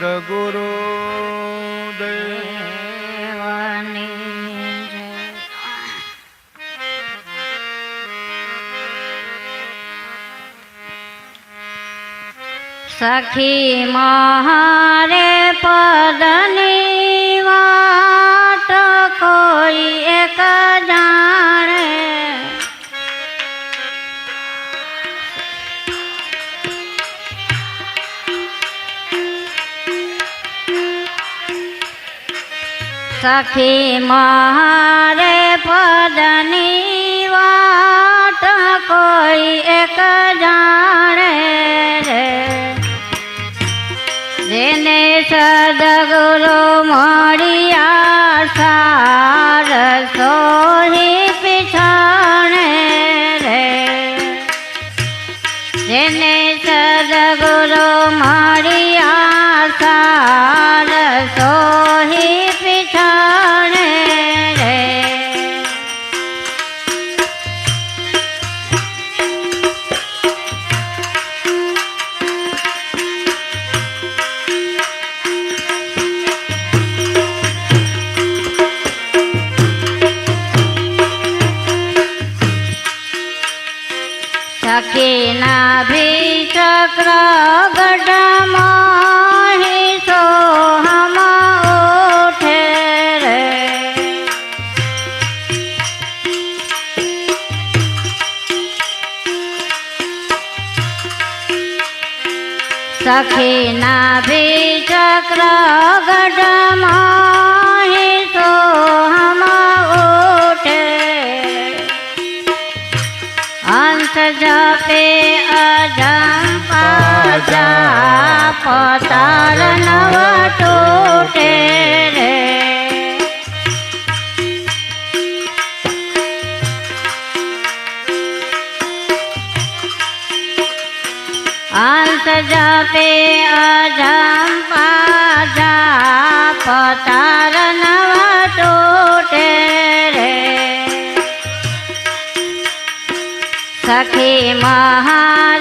સદગુરુ દેવ દેવની. સખી મહારે પદની વાટ કોઈ એક સખી મારે પદની વાટ કોઈ એક જાણે રે જેને સદગુરુ મળ્યા સાર સખીના ભીચક્ર ગઢમાં સોહમ ઉઠે. અંત જપે અજંપા પતાર નવ જપે અજંપા પતાર નવા ટૂટે રે. સખી મહારે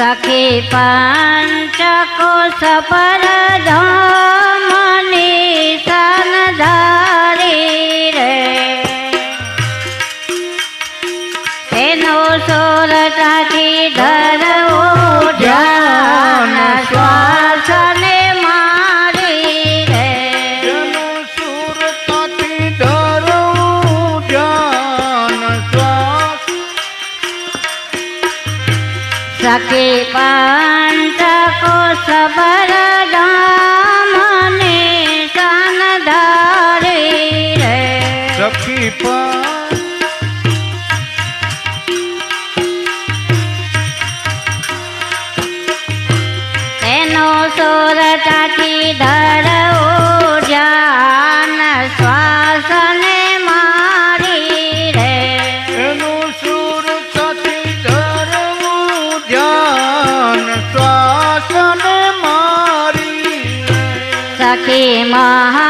સખી પંચકોશ પર ધમની સન ધારી રે. તેનો સોરતાથી ધરવો સખી પંચકોશ પર ધમને સન ધારી રે સખી પણ સખી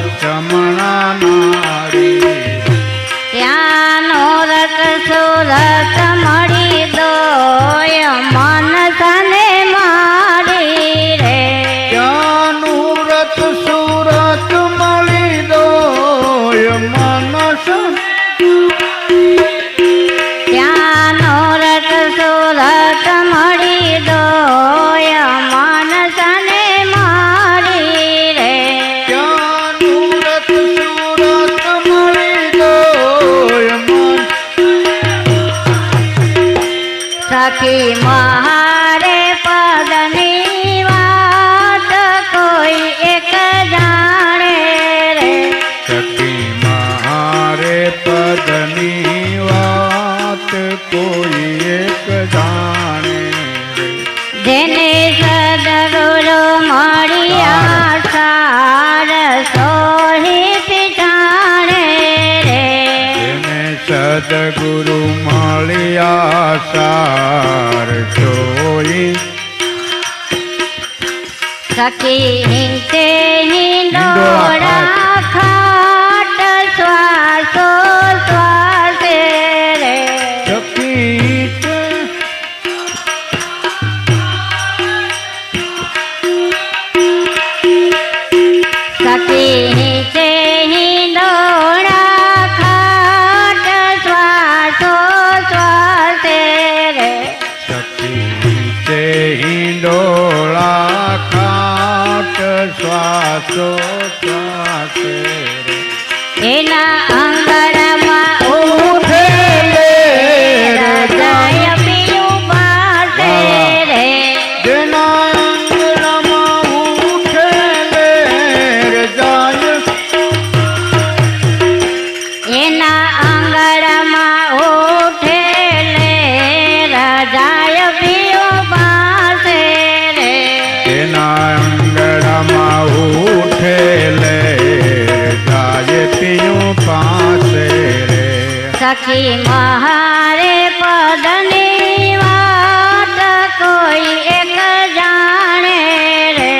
સાર જોઈ સખી રે. એના અંગરમાં સખી મહારે પદની વાત કોઈ એક જાણે રે.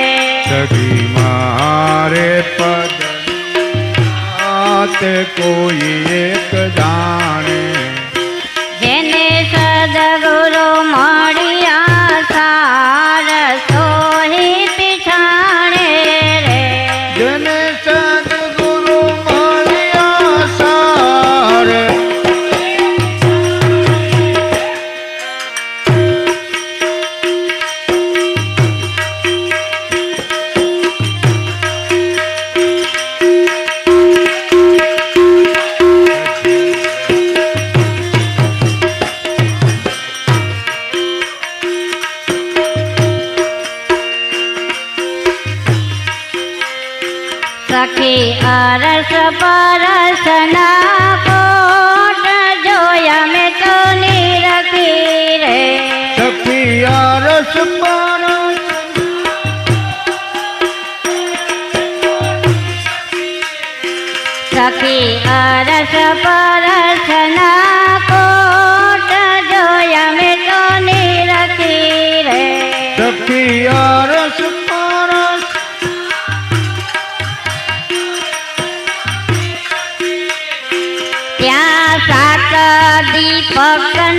સખી મહારે પદ વાત કોઈ એક જાણે. જેને સદગુરુ મળ્યા સાર સોહી પિછાણે રે. જેને સદગુરુ સખી અરસ પરસના કોટ જોયા મેં તો નિરખી રે. સખી અરસ પર સખી અરસ પરસના દીપક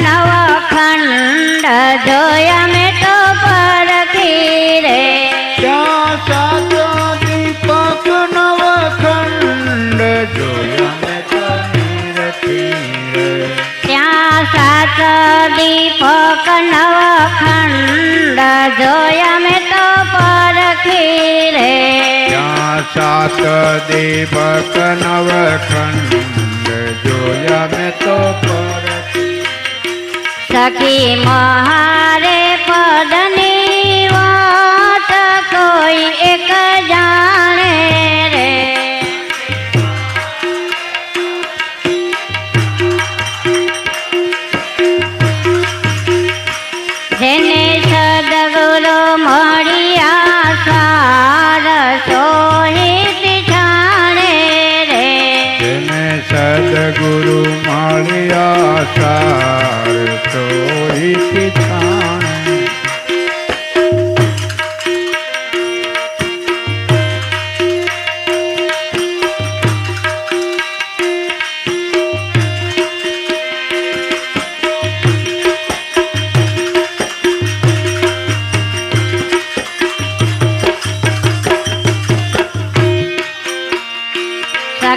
નવખંડ જોયા મેં તો પરખી રે. ત્યાં સાત દીપક નવખંડ જોયા મેં તો ત્યાં સાત દીપક નવખંડ જોયા મેં તો પરખી રે. ત્યાં સાત દીપક નવખંડ જોયા મેં તો સખી મહારે પદની વાત કોઈ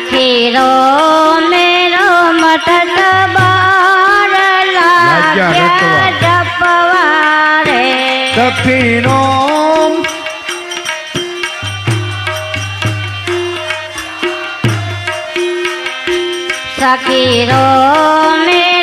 સખી રો મેરો મથત બાર લાગ્યા જપવારે. જપવા રે સખી રો મેરો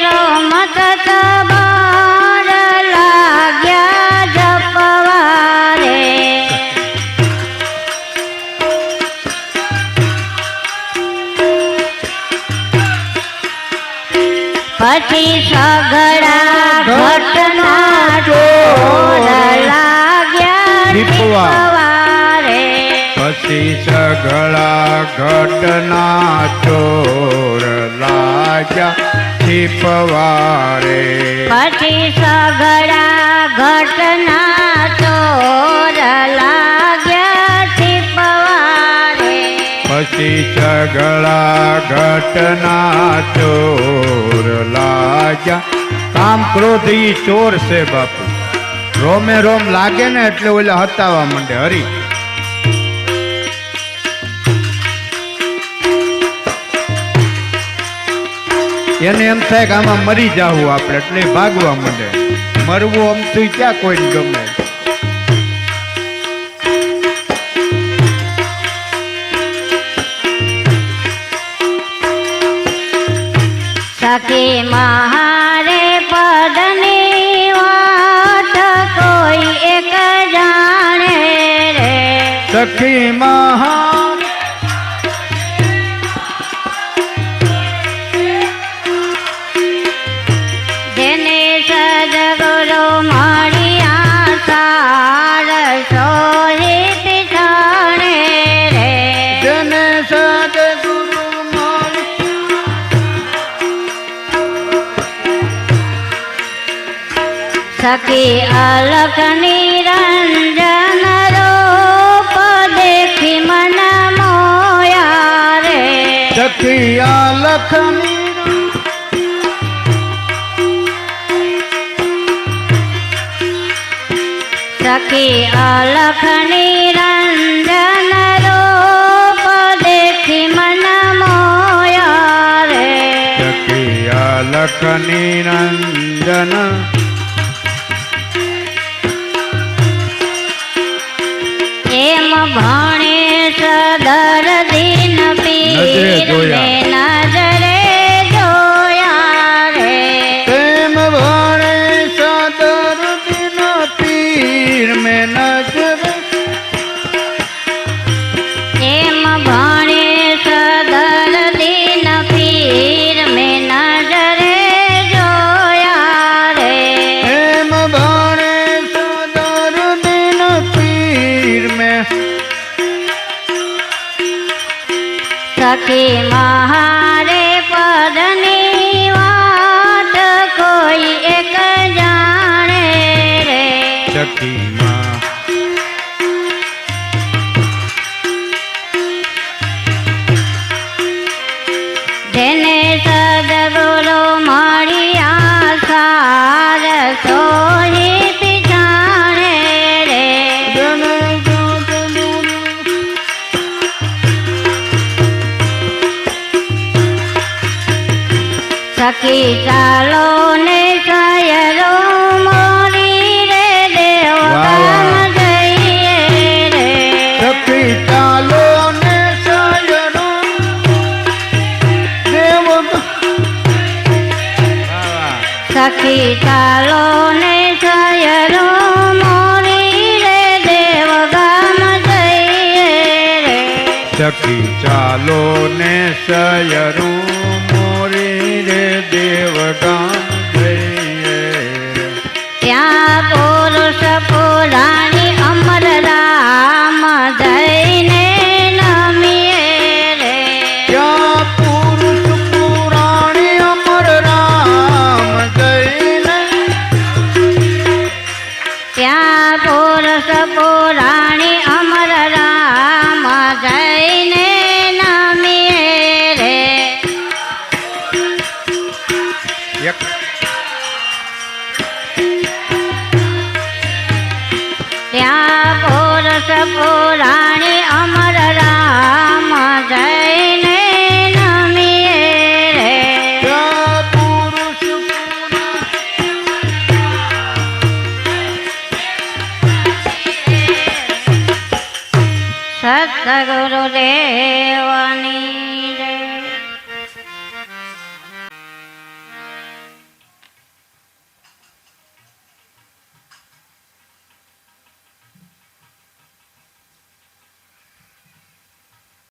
પછી સગડા ઘટના ઢોર લાગ્યા દીપવા. રે પછી સઘળા ઘટના ચોર લાગ્યા છીપવારે પછી સગડા ઘટના પછી સઘળા ઘટના ચોર લાગ્યા. કામ ક્રોધી ચોર છે બાપુ. રોમે રોમ લાગે ને એટલે ઓલા હતાવા માંડે, હરી. એને એમ થાય કે આમાં મરી જાવું આપણે, એટલે ભાગવા માંડે. મરવું આમ તો ક્યાં કોઈને ગમે? સખી મહારે પદની વાત કોઈ એક જાણે રે. સખી મહા જેને સખી અલખ નિરંજન રૂપ દેખી મન મોયા રે. થકી લખની સખી અલખ નિરંજન રૂપ દેખી મન મોયા રે. સખી લખની નંદન સખી ચાલો ને સયરો